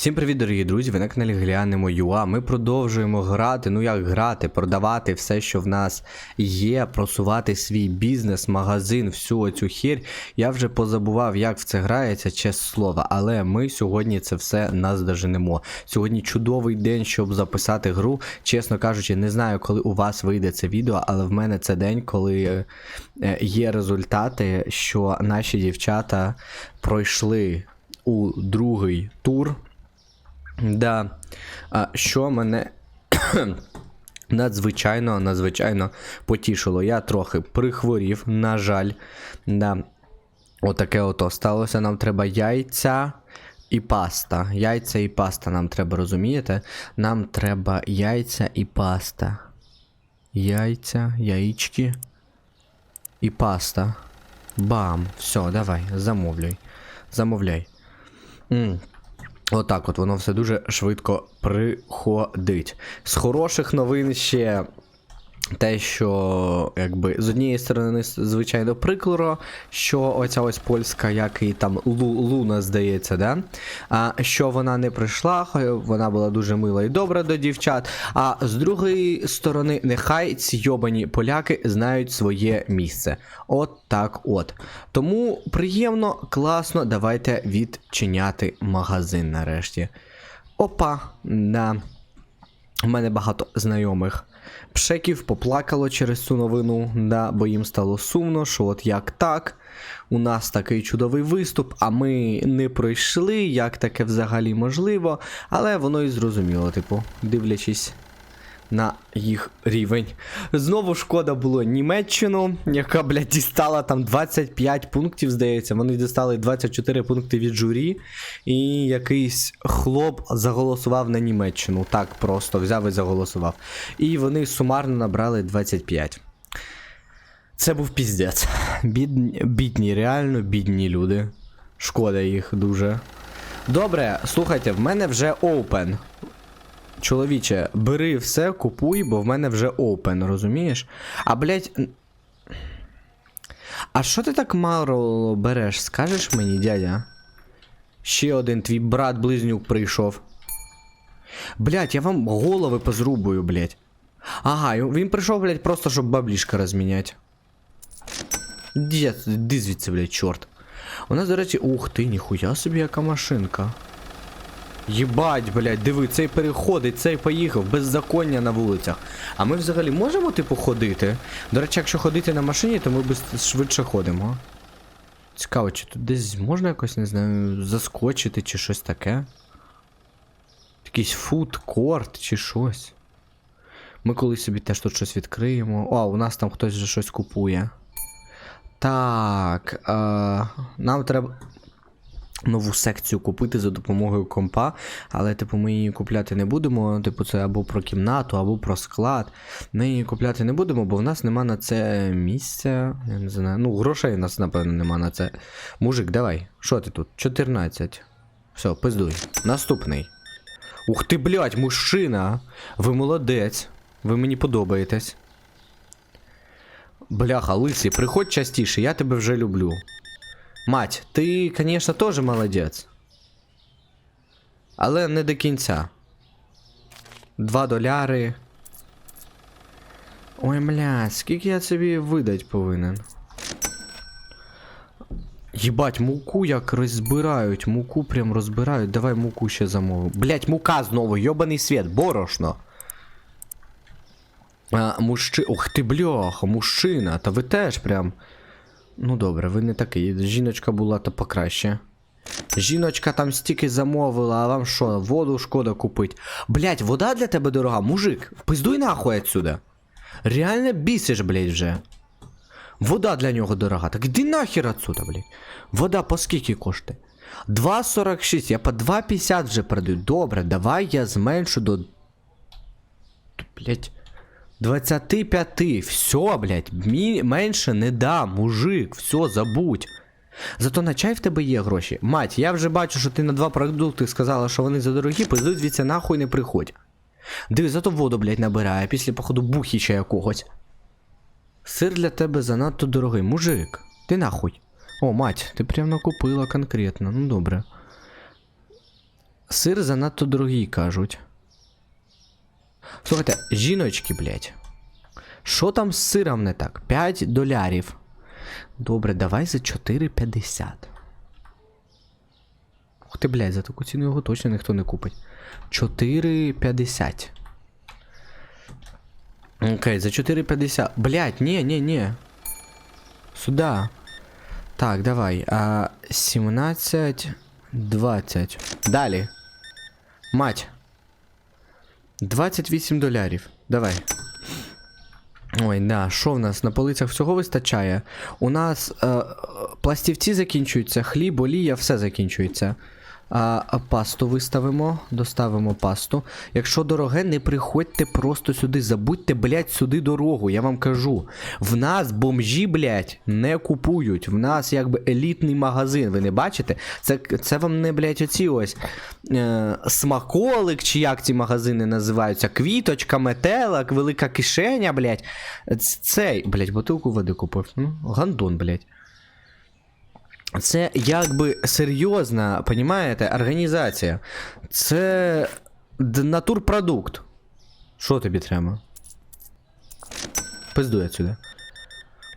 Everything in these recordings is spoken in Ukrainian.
Всім привіт, дорогі друзі! Ви на каналі Глянемо Юа. Ми продовжуємо грати. Ну як грати, продавати все, що в нас є, просувати свій бізнес, магазин, всю оцю хір. Я вже позабував, як в це грається, чесне слово. Але ми сьогодні це все наздоженемо. Сьогодні чудовий день, щоб записати гру. Чесно кажучи, не знаю, коли у вас вийде це відео, але в мене це день, коли е, є результати, що наші дівчата пройшли у другий тур. Да. А, що мене надзвичайно, надзвичайно потішило. Я трохи прихворів, на жаль. Да. Отаке ото сталося. Нам треба яйця і паста. Яйця і паста нам треба, розумієте? Нам треба яйця і паста. Яйця, яєчки і паста. Бам! Все, давай, замовляй. Замовляй. Отак от воно все дуже швидко приходить. З хороших новин ще те, що якби з однієї сторони, звичайно, прикро, що оця ось польська, як і там Лу, Луна, здається, да? а, що вона не прийшла, вона була дуже мила і добра до дівчат. А з другої сторони, нехай ці йобані поляки знають своє місце. От так от. Тому приємно, класно, давайте відчиняти магазин нарешті. Опа, да. У мене багато знайомих пшеків поплакало через цю новину, да, бо їм стало сумно, що от як так. У нас такий чудовий виступ, а ми не пройшли, як таке взагалі можливо, але воно і зрозуміло, типу, дивлячись на їх рівень. Знову шкода було Німеччину, яка, блядь, дістала там 25 пунктів, здається. Вони дістали 24 пункти від журі. І якийсь хлоп заголосував на Німеччину. Так просто взяв і заголосував. І вони сумарно набрали 25. Це був піздець. Бідні, бідні, реально бідні люди. Шкода їх дуже. Добре, слухайте, в мене вже open. Чоловіче, бери все, купуй, бо в мене вже open, розумієш? А блять. А що ти так мало береш? Скажеш мені, дядя? Ще один твій брат-близнюк прийшов. Блять, я вам голови позрубую, блять. Ага, він прийшов, блять, просто щоб баблішка розміняти. Дід, звідси, блять, чорт. У нас, до речі, ух ти, ніхуя собі яка машинка. Єбать, блядь, диви, цей переходить, цей поїхав, беззаконня на вулицях. А ми взагалі можемо, типу, ходити? До речі, якщо ходити на машині, то ми швидше ходимо. Цікаво, чи тут десь можна якось, не знаю, заскочити чи щось таке? Якийсь фудкорт чи щось. Ми колись собі теж тут щось відкриємо. О, у нас там хтось вже щось купує. Так. Е, нам треба нову секцію купити за допомогою компа, але, типу, ми її купляти не будемо. Типу, це або про кімнату, або про склад. Ми її купляти не будемо, бо в нас нема на це місця. Я не знаю. Ну, грошей у нас, напевно, нема на це. Мужик, давай. Що ти тут? 14. Все, пиздуй. Наступний. Ух ти, блядь, мужчина! Ви молодець. Ви мені подобаєтесь. Бляха, лисий, приходь частіше, я тебе вже люблю. Мать, ти, конечно, теж молодець. Але не до кінця. Два доляри. Ой, блядь, скільки я собі видать повинен. Єбать, муку як розбирають, муку прям розбирають. Давай муку ще замовимо. Блять, мука знову, йобаний світ, борошно. А, мужчи... Ух ти, бляха, мужчина, та ви теж прям. Ну добре, ви не такий. Жіночка була то покраще. Жіночка там стільки замовила, а вам що, воду шкода купить. Блять, вода для тебе дорога, мужик, пиздуй нахуй отсюда. Реально бісиш, блять, вже. Вода для нього дорога. Так іди нахер отсюда, блять. Вода по скільки коштує? 2,46, я по 2,50 вже продаю. Добре, давай я зменшу до. Блять. 25. Все, блядь, менше не дам, мужик, все, забудь. Зато на чай в тебе є гроші. Мать, я вже бачу, що ти на два продукти сказала, що вони задорогі, пиздуй звідси нахуй не приходь. Диви, зато воду, блядь, набирає, після, походу, бухіча якогось. Сир для тебе занадто дорогий, мужик. Ти нахуй. О, мать, ти прям накупила конкретно, ну добре. Сир занадто дорогий, кажуть. Слухайте, жіночки, блядь. Що там з сиром не так? 5 долярів. Добре, давай за 4,50. Ух ти, блядь, за таку ціну його точно ніхто не купить. 4,50. Окей, за 4,50. Блядь, ні, ні, ні. Сюда. Так, давай. А, 17, 20. Далі. Мать. 28 долярів. Давай. Ой, да, що в нас на полицях всього вистачає? У нас е, пластівці закінчуються, хліб, олія, все закінчується. А, пасту виставимо, доставимо пасту. Якщо дороге, не приходьте просто сюди. Забудьте, блядь, сюди дорогу. Я вам кажу. В нас бомжі, блядь, не купують. В нас якби елітний магазин. Ви не бачите? Це, це вам не, блядь, оці ось е, смаколик, чи як ці магазини називаються. Квіточка, метелик, велика кишеня, блядь. Цей, блядь, бутилку води купив. Ну, гандон, блядь. Це якби серйозна, понімаєте, організація. Це натурпродукт. Що тобі треба? Пиздуй отсюди.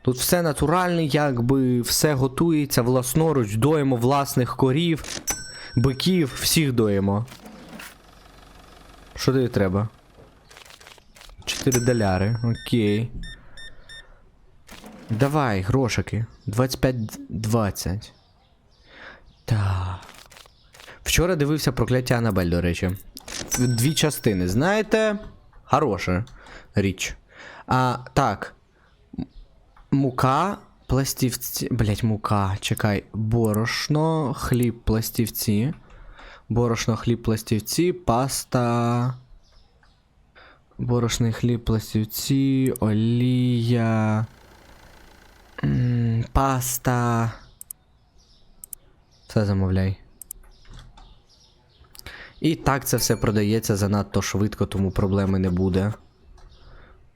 Тут все натуральне, якби все готується власноруч, доїмо власних корів, биків, всіх доїмо. Що тобі треба? 4 доляри, окей. Давай, грошики. 25-20. Так. Вчора дивився прокляття Анабель, до речі. Дві частини. Знаєте? Хороша річ. А, так. Мука, пластівці. Блять, мука. Чекай. Борошно, хліб, пластівці. Борошно, хліб, пластівці, паста. Борошний хліб, пластівці, олія. Паста. Все замовляй. І так це все продається занадто швидко, тому проблеми не буде.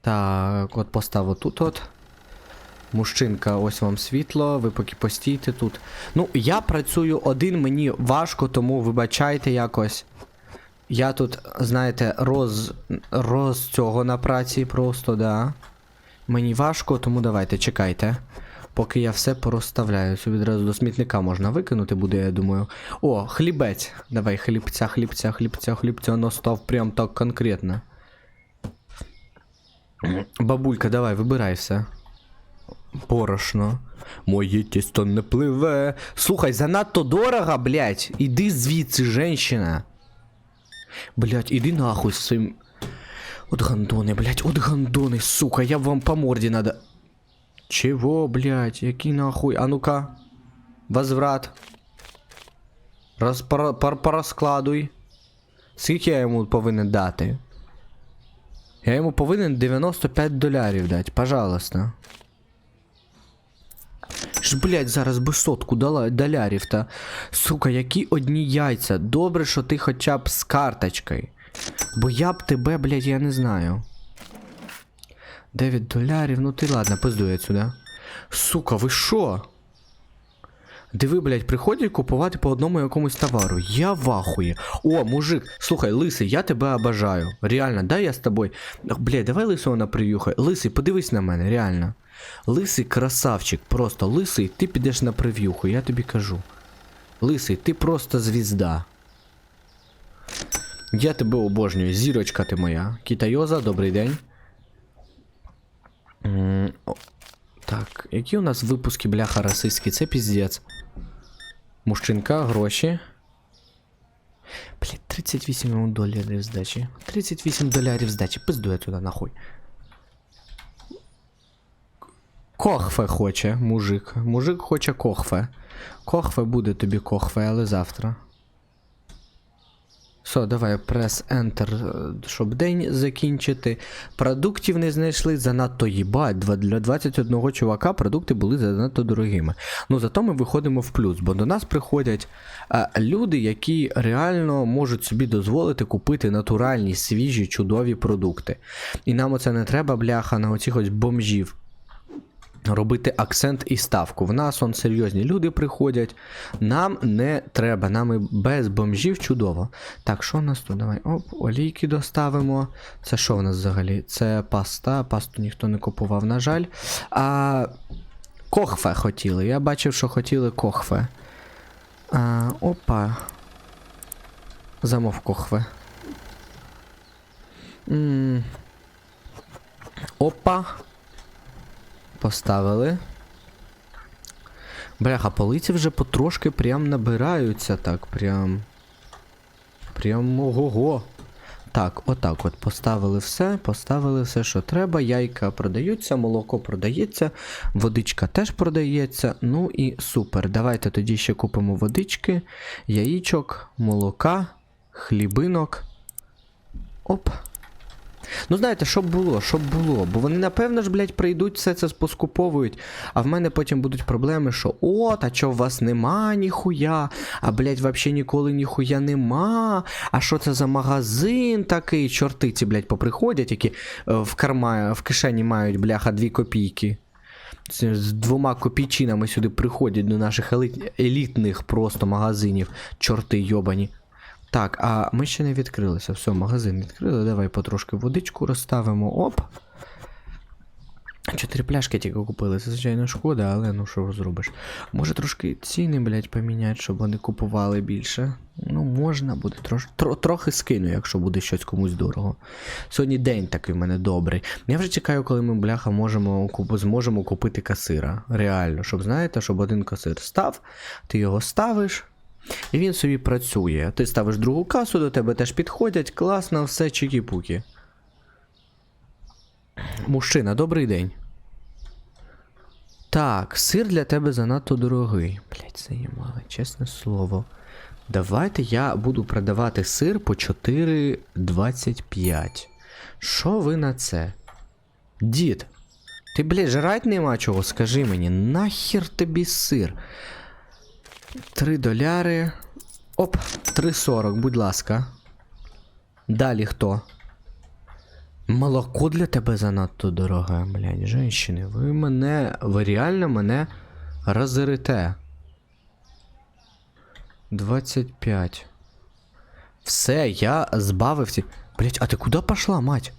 Так, от постав отут от. Мужчинка, ось вам світло, ви поки постійте тут. Ну, я працюю один, мені важко, тому вибачайте якось. Я тут, знаєте, роз, роз цього на праці просто, да. Мені важко, тому давайте, чекайте. Поки я все порозставляю. Це відразу до смітника можна викинути буде, я думаю. О, хлібець. Давай, хлібця, хлібця, хлібця, хлібця, воно став прям так конкретно. Бабулька, давай, вибирай все. Борошно. Моє тісто не пливе. Слухай, занадто дорого, блядь. Іди звідси, женщина. Блядь, іди нахуй з цим. От гандони, блядь, от гандони, сука, я вам по морді надо. Чего, блядь, який нахуй? А ну-ка. Возврат. Роз, пора- пор- порозкладуй. Скільки я йому повинен дати? Я йому повинен 95 долярів дати, пожалуйста. Ж, блядь, зараз би сотку дала долярів та. Сука, які одні яйця. Добре, що ти хоча б з карточкою. Бо я б тебе, блядь, я не знаю. 9 долярів, ну ти ладно, пиздуй отсюда. Сука, ви що? Диви, блядь, приходять купувати по одному якомусь товару. Я в. О, мужик, слухай, лисий, я тебе обожаю. Реально, дай я з тобою. Блядь, давай лисого на прив'юхай. Лисий, подивись на мене, реально. Лисий красавчик, просто лисий, ти підеш на прев'юху, я тобі кажу. Лисий, ти просто звізда. Я тебе обожнюю, зірочка ти моя. Кітайоза, добрий день. Так, які у нас випуски, бляха, расистські? Це піздець. Мужчинка, гроші. Блять, 38 доларів здачі. 38 доларів здачі. Пиздує туди нахуй. Кохфе хоче, мужик. Мужик хоче кохфе. Кохфе буде тобі кохфе, але завтра. Все, давай прес Enter, е, щоб день закінчити. Продуктів не знайшли занадто їбать. Для 21 чувака продукти були занадто дорогими. Ну зато ми виходимо в плюс, бо до нас приходять е, люди, які реально можуть собі дозволити купити натуральні, свіжі, чудові продукти. І нам оце не треба, бляха, на оцих ось бомжів. Робити акцент і ставку. В нас он серйозні люди приходять. Нам не треба, нам і без бомжів чудово. Так, що у нас тут? Давай. Оп, олійки доставимо. Це що в нас взагалі? Це паста. Пасту ніхто не купував, на жаль. А кохфе хотіли. Я бачив, що хотіли кохфе. А, опа. Замов кохве. Опа. Поставили. Бляха, полиці вже потрошки прям набираються так, прям. Прям ого-го. Так, отак от поставили все, поставили все, що треба. Яйка продаються, молоко продається, водичка теж продається. Ну і супер. Давайте тоді ще купимо водички, яїчок, молока, хлібинок. Оп. Ну, знаєте, щоб було, щоб було. Бо вони, напевно ж, блядь, прийдуть, все це поскуповують. А в мене потім будуть проблеми, що от, а чо у вас нема ніхуя, а блядь, вообще ніколи ніхуя нема. А що це за магазин такий? Чорти ці, блядь, поприходять, які е, в карма, в кишені мають, бляха, дві копійки. З двома копійчинами сюди приходять до наших елітних просто магазинів. Чорти йобані. Так, а ми ще не відкрилися. Все, магазин відкрили. Давай потрошки водичку розставимо. Оп. Чотири пляшки тільки купили. Це, звичайно, шкода, але ну що зробиш. Може трошки ціни, блядь, поміняти, щоб вони купували більше. Ну, можна буде трош... Тро... трохи скину, якщо буде щось комусь дорого. Сьогодні день такий в мене добрий. Я вже чекаю, коли ми, бляха, можемо, зможемо купити касира. Реально, щоб знаєте, щоб один касир став, ти його ставиш. І він собі працює. Ти ставиш другу касу, до тебе теж підходять, класно, все чікі-пукі. Мужчина, добрий день. Так, сир для тебе занадто дорогий. Блять, заїмали, чесне слово. Давайте я буду продавати сир по 4,25. Що ви на це? Дід, ти, блядь, жрать нема чого, скажи мені, нахер тобі сир? 3 доляри. Оп, 3,40, будь ласка. Далі хто? Молоко для тебе занадто дороге, блядь, женщини. Ви мене. Ви реально мене розорите. 25. Все, я збавився. Блять, а ти куди пішла, мать?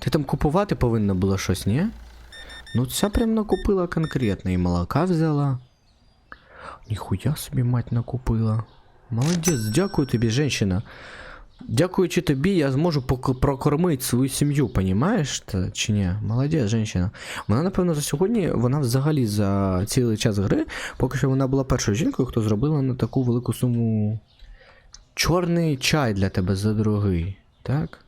Ти там купувати повинна була щось, ні? Ну, ця прям накупила конкретно. І молока взяла. Ніхуя собі мать накупила. Молодець, дякую тобі, женщина. Дякуючи тобі, я зможу прокормити свою сім'ю, понімаєш? Чи ні? Молодець, женщина. Вона, напевно, за сьогодні, вона взагалі за цілий час гри, поки що вона була першою жінкою, хто зробила на таку велику суму. Чорний чай для тебе за дорогий, так?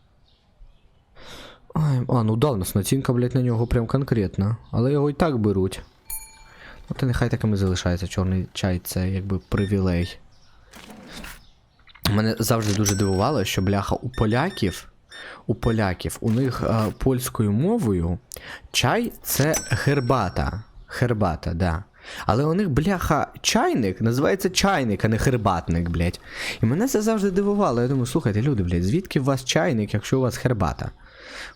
Ай, а, ну да, у нас націнка, блядь, на нього прям конкретна. Але його і так беруть. Ну, то нехай такими залишається. Чорний чай це якби привілей. Мене завжди дуже дивувало, що бляха у поляків. У поляків у них е, польською мовою чай це хербата. Хербата, да. Але у них, бляха, чайник називається чайник, а не хербатник, блядь. І мене це завжди дивувало. Я думаю, слухайте, люди, блядь, звідки у вас чайник, якщо у вас хербата?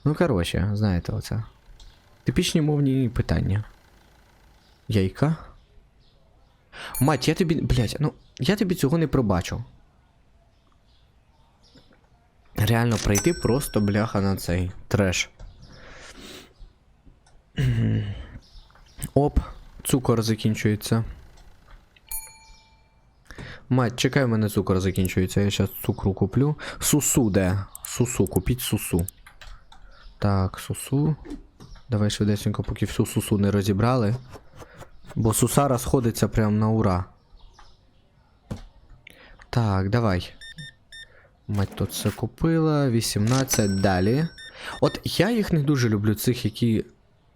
Ну, коротше, знаєте, оце. Типічні мовні питання. Яйка? Мать, я тобі. Блять, ну, я тобі цього не пробачу. Реально пройти просто бляха на цей треш. Оп, цукор закінчується. Мать, чекай, у мене цукор закінчується. Я зараз цукру куплю. Сусу де? Сусу, купіть сусу. Так, сусу. Давай швидесенько, поки всю сусу не розібрали. Бо суса розходиться прям на ура. Так, давай. Мать тут все купила. 18. Далі. От я їх не дуже люблю, цих, які.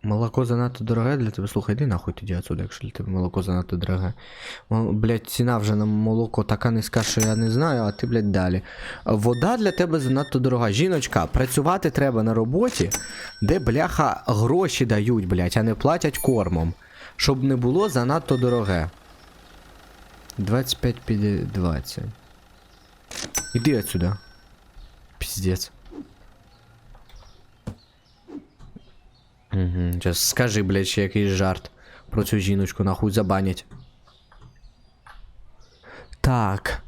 Молоко занадто дороге для тебе. Слухай, йди нахуй тоді отсюди, якщо для тебе молоко занадто дороге. Блядь, ціна вже на молоко така низька, що я не знаю, а ти, блядь, далі. Вода для тебе занадто дорога. Жіночка, працювати треба на роботі, де, бляха, гроші дають, блядь, а не платять кормом. Щоб не було занадто дороге. 25 під 20. Іди отсюда. Піздець. Угу, зараз скажи, блядь, ще якийсь жарт. про цю жіночку, нахуй забанять. Так.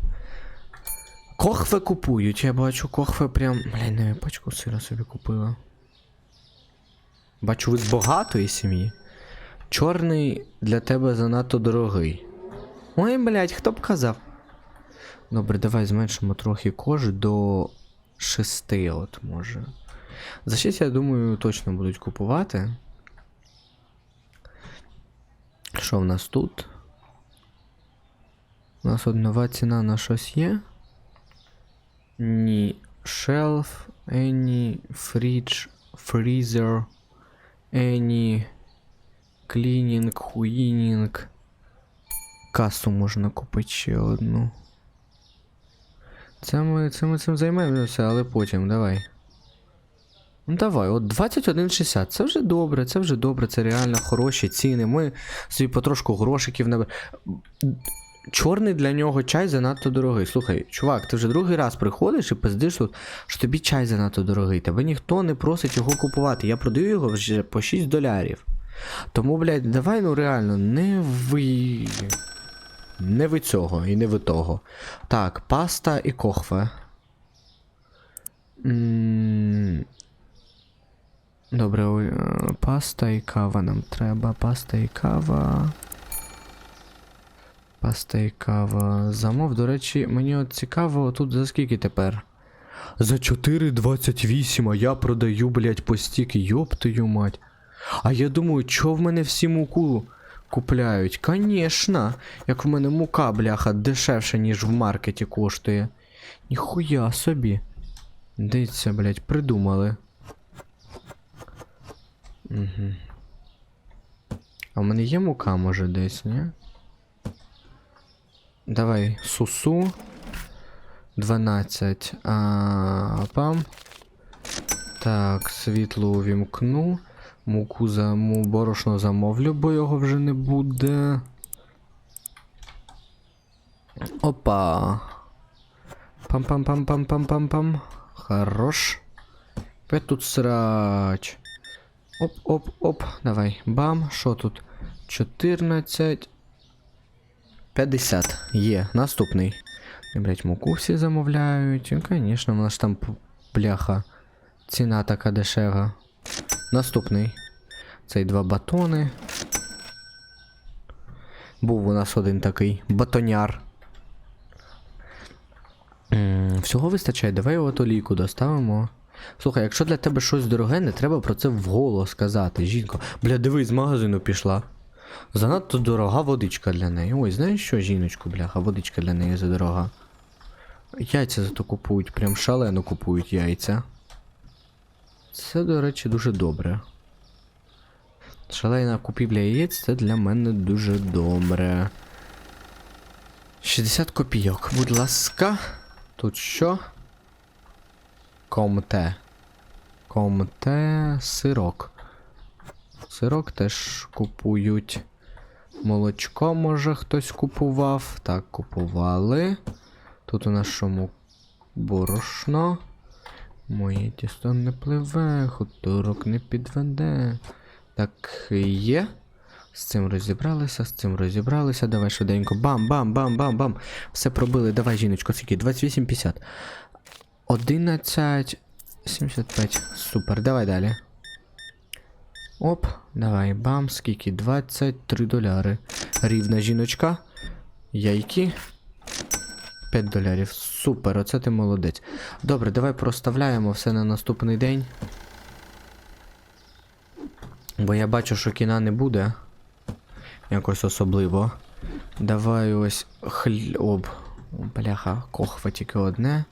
Кохве купують, я бачу, кохве прям. Блін, не пачку сира собі купила. Бачу, ви з багатої сім'ї. Чорний для тебе занадто дорогий. Ой, блядь, хто б казав? Добре, давай зменшимо трохи кожи до 6, от може. За 6, я думаю, точно будуть купувати. Що в нас тут? У нас от нова ціна на щось є. Ні. Shelf, any fridge, freezer, any cleaning, huining. Касу можна купити ще одну. Це ми, це ми цим займемося, але потім, давай. Ну давай, от 21,60. Це вже добре, це вже добре, це реально хороші ціни. Ми собі потрошку грошиків наб... Чорний для нього чай занадто дорогий. Слухай, чувак, ти вже другий раз приходиш і пиздиш тут, що тобі чай занадто дорогий. Тебе ніхто не просить його купувати. Я продаю його вже по 6 долярів. Тому, блядь, давай, ну реально, не ви. Не ви цього і не ви того. Так, паста і кохве. Добре, е, паста і кава нам треба. Паста і кава. Паста і кава. Замов, до речі, мені от цікаво, тут за скільки тепер? За 4,28, а я продаю, блядь, по стільки, йоп мать. А я думаю, чо в мене всі муку купляють? Конечно. Як в мене мука, бляха, дешевше, ніж в маркеті коштує. Ніхуя собі. Дивіться, блядь, придумали. Угу. А в мене є мука, може, десь, ні? Давай, сусу. 12. А, пам. Так, світло увімкну. Муку заму, борошно замовлю, бо його вже не буде. Опа. Пам-пам-пам-пам-пам-пам-пам. Хорош. Опять тут срач. Оп-оп-оп. Давай. Бам. Що тут? 14. 50. Є. Наступний. Блять, муку всі замовляють. І, Звісно, у нас там бляха. Ціна така дешева. Наступний. Цей два батони. Був у нас один такий батоняр. Всього вистачає, давай от олійку доставимо. Слухай, якщо для тебе щось дороге, не треба про це вголос сказати, жінко. Бля, дивись, з магазину пішла. Занадто дорога водичка для неї. Ой, знаєш що, жіночку, бляха, водичка для неї задорога. Яйця зато купують, прям шалено купують яйця. Це, до речі, дуже добре. Шалена купівля яєць це для мене дуже добре. 60 копійок, будь ласка. Тут що? Комте. Комте сирок. Сирок теж купують. Молочко, може, хтось купував. Так, купували. Тут у нас що му- борошно. Моє тісто не пливе, хуторок не підведе. Так є. З цим розібралися, з цим розібралися. Давай швиденько. Бам, бам, бам, бам, бам. Все пробили. Давай, жіночко, скільки? 28,50. 11,75. Супер, давай далі. Оп, давай, бам, скільки? 23 доляри. Рівна жіночка. Яйки. 5 долярів. Супер, оце ти молодець. Добре, давай проставляємо все на наступний день. Бо я бачу, що кіна не буде. Якось особливо. Давай ось хліб. Бляха, кохва тільки одне.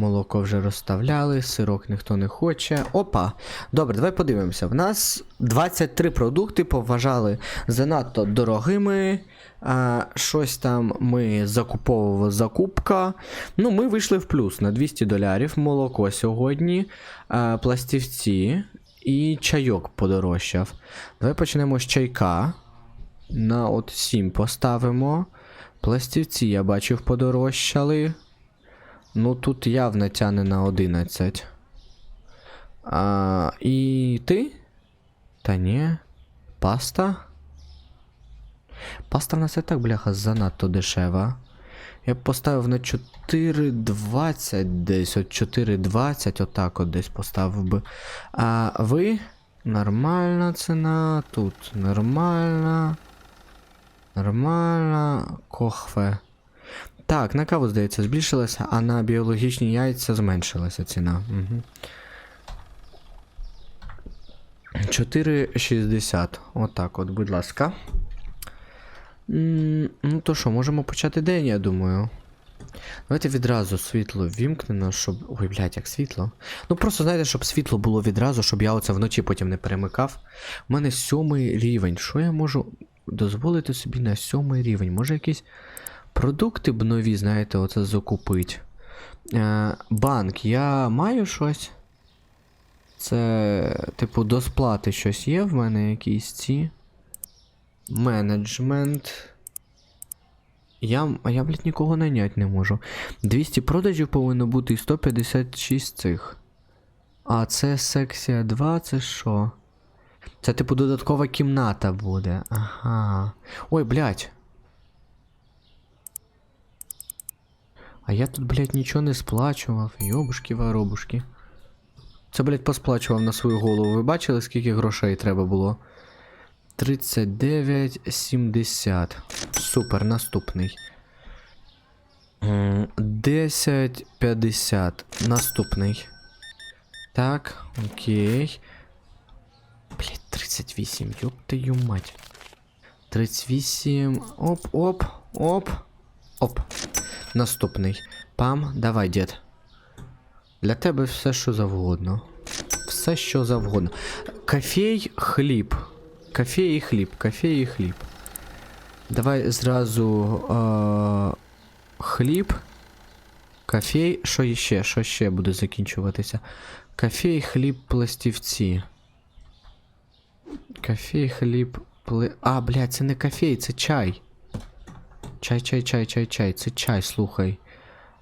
Молоко вже розставляли, сирок ніхто не хоче. Опа! Добре, давай подивимося. В нас 23 продукти поважали занадто дорогими. А, щось там ми закуповували закупка. Ну, ми вийшли в плюс на 200 долярів. Молоко сьогодні, а, пластівці і чайок подорожчав. Давай почнемо з чайка. На от 7 поставимо. Пластівці, я бачив, подорожчали. Ну, тут явно тяне на 11. А, і ти? Та ні. Паста? Паста в нас і так, бляха, занадто дешева. Я б поставив на 4,20 десь, от 4,20, отак от десь поставив би. А ви? Нормальна ціна, тут нормальна. Нормальна. Кохве. Так, на каву, здається, збільшилася, а на біологічні яйця зменшилася ціна. Угу. 4,60. Отак от, будь ласка. Ну то що, можемо почати день, я думаю. Давайте відразу світло вімкнено, щоб. Ой, блядь, як світло. Ну просто знаєте, щоб світло було відразу, щоб я оце вночі потім не перемикав. У мене сьомий рівень. Що я можу дозволити собі на сьомий рівень? Може якісь продукти б нові, знаєте, оце закупити. Е, банк, я маю щось? Це, типу, до сплати щось є в мене якісь ці. Менеджмент. Я, а я, блядь, нікого найняти не можу. 200 продажів повинно бути і 156 цих. А це секція 2, це що? Це, типу, додаткова кімната буде. Ага. Ой, блядь. А я тут, блядь, нічого не сплачував. Йобушки воробушки. Це, блядь, посплачував на свою голову. Ви бачили, скільки грошей треба було? 39,70. Супер, наступний. 10,50. Наступний. Так, окей. Блять, 38, ёб твою мать. 38. Оп, оп, оп. Оп. Наступний. Пам, давай, дід. Для тебе все, що завгодно. Все, що завгодно. Кофей, хліб. Кофей і хліб, кофей і хліб. Давай зразу е- хліб. Кофей, що ще? Що ще буде закінчуватися? Кофей, хліб, пластівці. Кофей, хліб, пли... А, блядь, це не кофей, це чай. Чай, чай, чай, чай, чай. Це чай, слухай.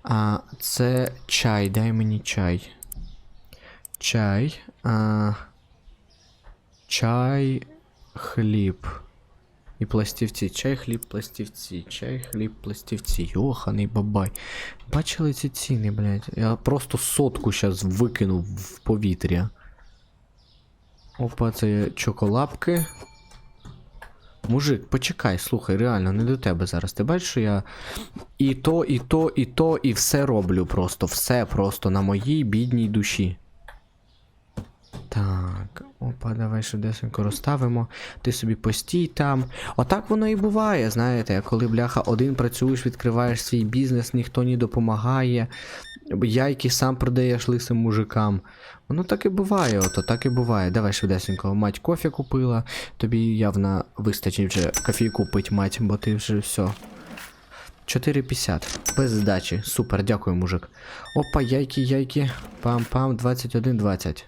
А, це чай, дай мені чай. Чай. А, чай, хліб. І пластівці. Чай, хліб, пластівці. Чай, хліб, пластівці. Йоханий бабай. Бачили ці ціни, блядь? Я просто сотку зараз викинув в повітря. Опа, це чоколапки. Мужик, почекай, слухай, реально, не до тебе зараз. Ти бачиш, що я і то, і то, і то, і все роблю просто. Все просто на моїй бідній душі. Так, опа, давай швидесенько розставимо. Ти собі постій там. Отак воно і буває, знаєте, коли бляха один працюєш, відкриваєш свій бізнес, ніхто не допомагає. Яйки сам продаєш лисим мужикам. Воно так і буває, ото так і буває. Давай швидесенько. Мать кофе купила. Тобі явно вистачить вже кофе купить, мать, бо ти вже все. 4,50. Без здачі. Супер, дякую, мужик. Опа, яйки, яйки. Пам-пам, 21,20.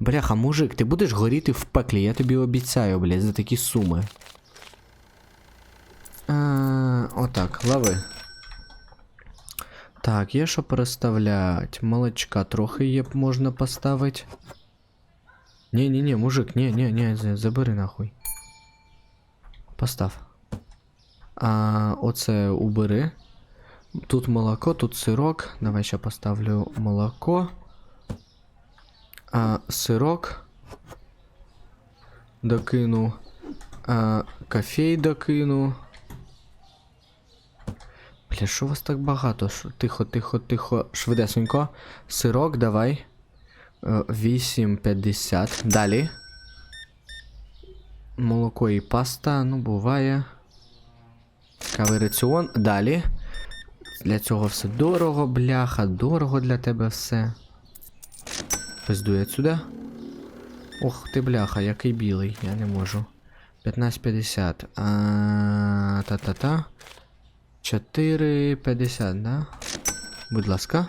Бляха, мужик, ти будеш горіти в пеклі, я тобі обіцяю, блядь, за такі суми. А, отак, лови. Так, є що переставлять. Молочка трохи є можна поставити. Ні, ні, ні, мужик, ні, ні, ні, за- забери нахуй. Постав. А оце убери. Тут молоко, тут сирок. Давай ще поставлю молоко. А, сирок. Докину. А, кофей докину. Бля, що у вас так багато? Тихо, тихо, тихо. Швидесенько. Сирок, давай. Е, 8,50. Далі. Молоко і паста, ну буває. Кавий раціон. Далі. Для цього все дорого, бляха, дорого для тебе все. Пиздуй отсюда. Ох ти бляха, який білий, я не можу. 15.50. А, Та-та-та. 4,50, да? Будь ласка.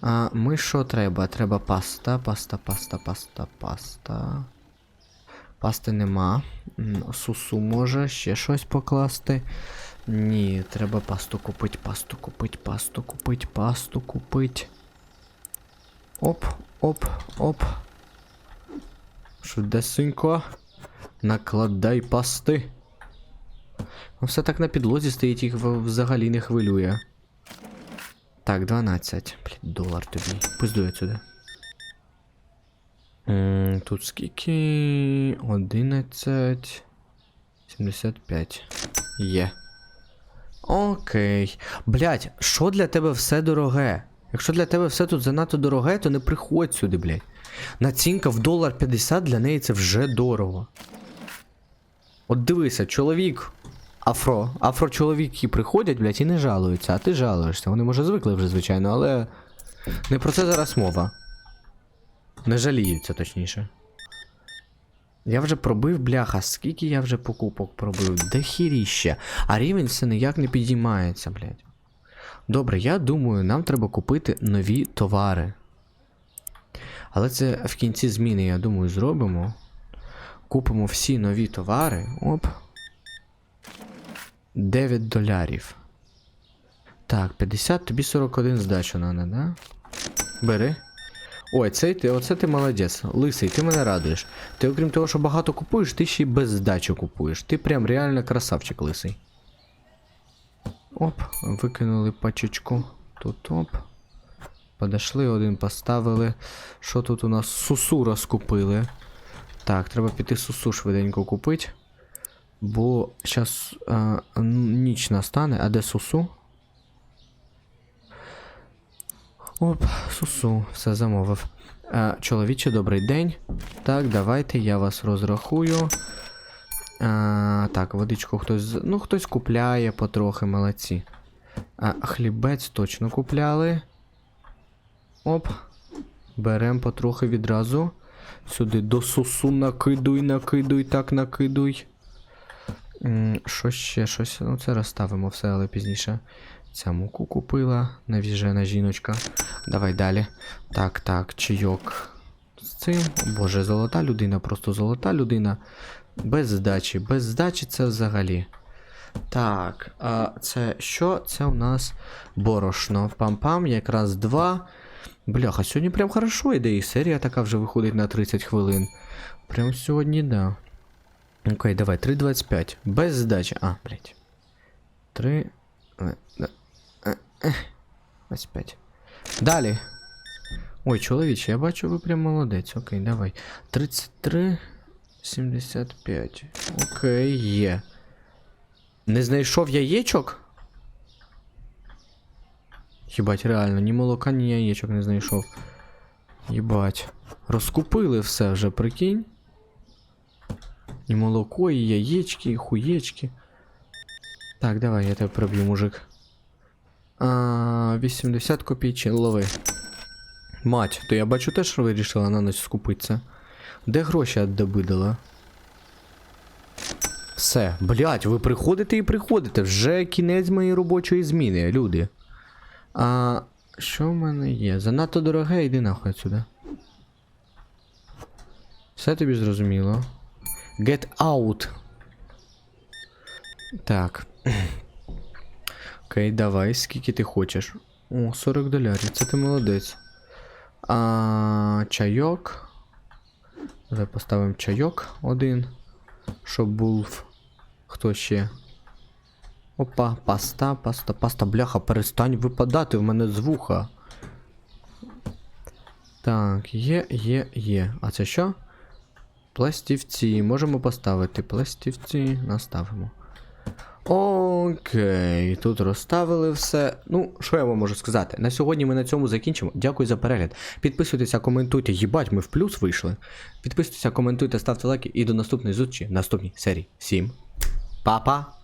А, ми що треба? Треба паста, паста, паста, паста, паста. Пасти нема. Сусу може ще щось покласти. Ні, треба пасту купити, пасту купити, пасту купити, пасту купити. Оп, оп, оп. Швидесенько. Накладай пасти. Все так на підлозі стоїть, їх взагалі не хвилює. Так, 12. Блін, долар тобі. Пиздуй отсюди. Тут скільки? 11. 75. Є. Окей. Блять, що для тебе все дороге? Якщо для тебе все тут занадто дороге, то не приходь сюди, блять. Націнка в долар 50 для неї це вже дорого. От дивися, чоловік. Афро, афрочоловіки приходять, блядь, і не жалуються, а ти жалуєшся. Вони, може, звикли вже, звичайно, але не про це зараз мова. Не жаліються, точніше. Я вже пробив, бляха, скільки я вже покупок пробив, де хіріще. А рівень все ніяк не підіймається, блядь. Добре, я думаю, нам треба купити нові товари. Але це в кінці зміни, я думаю, зробимо. Купимо всі нові товари. Оп. 9 долярів. Так, 50, тобі 41 здачу надо, да? Бери. Ой, цей ти, оце ти молодець. Лисий, ти мене радуєш. Ти, окрім того, що багато купуєш, ти ще й без здачі купуєш. Ти прям реально красавчик лисий. Оп, викинули пачечку. Тут оп. Подошли, один поставили. Що тут у нас? Сусу розкупили. Так, треба піти сусу швиденько купити. Бо зараз ніч настане, а де сусу? Оп, сусу, все замовив. А, чоловіче, добрий день. Так, давайте я вас розрахую. А, так, водичку хтось. Ну, хтось купляє потрохи, молодці. А, хлібець точно купляли. Оп. Берем потрохи відразу. Сюди до сусу накидуй, накидуй, так накидуй. Що ще? Щось. Ну, це розставимо все, але пізніше. Ця муку купила, навіжена жіночка. Давай далі. Так, так, чайок. З цим. Боже, золота людина, просто золота людина. Без здачі. Без здачі це взагалі. Так, а це що? Це у нас борошно. Пам-пам, якраз два. Бляха, сьогодні прям хорошо йде, і серія така вже виходить на 30 хвилин. Прям сьогодні, да. Окей, давай, 3.25. Без здачі. А, блядь. 3. е, да, е, е, 25. Далі. Ой, чоловіче, я бачу, ви прям молодець. Окей, давай. 33. 75. Окей, є. Не знайшов яєчок? Єбать, реально, ні молока, ні яєчок не знайшов. Єбать. Розкупили все вже, прикинь. І молоко, і яєчки, і хуєчки. Так, давай, я тебе проб'ю, мужик. А, 80 копійчин, лови. Мать, то я бачу теж, що вирішила на ніч скупитися. Де гроші віддобидала? Все, блять, ви приходите і приходите. Вже кінець моєї робочої зміни, люди. А що в мене є? Занадто дороге, йди нахуй отсюди. Все тобі зрозуміло. Get out. Так. Окей, давай, скільки ти хочеш. О, 40 долярів, це ти молодець. А, чайок. Давай поставимо чайок один. Щоб був. Хто ще? Опа, паста, паста, паста, бляха, перестань випадати в мене з вуха. Так, є, є, є. А це що? Пластівці. Можемо поставити пластівці. Наставимо. Окей, тут розставили все. Ну, що я вам можу сказати? На сьогодні ми на цьому закінчимо. Дякую за перегляд. Підписуйтеся, коментуйте. Їбать, ми в плюс вийшли. Підписуйтеся, коментуйте, ставте лайки і до наступної зустрічі наступній серії. Всім па-па!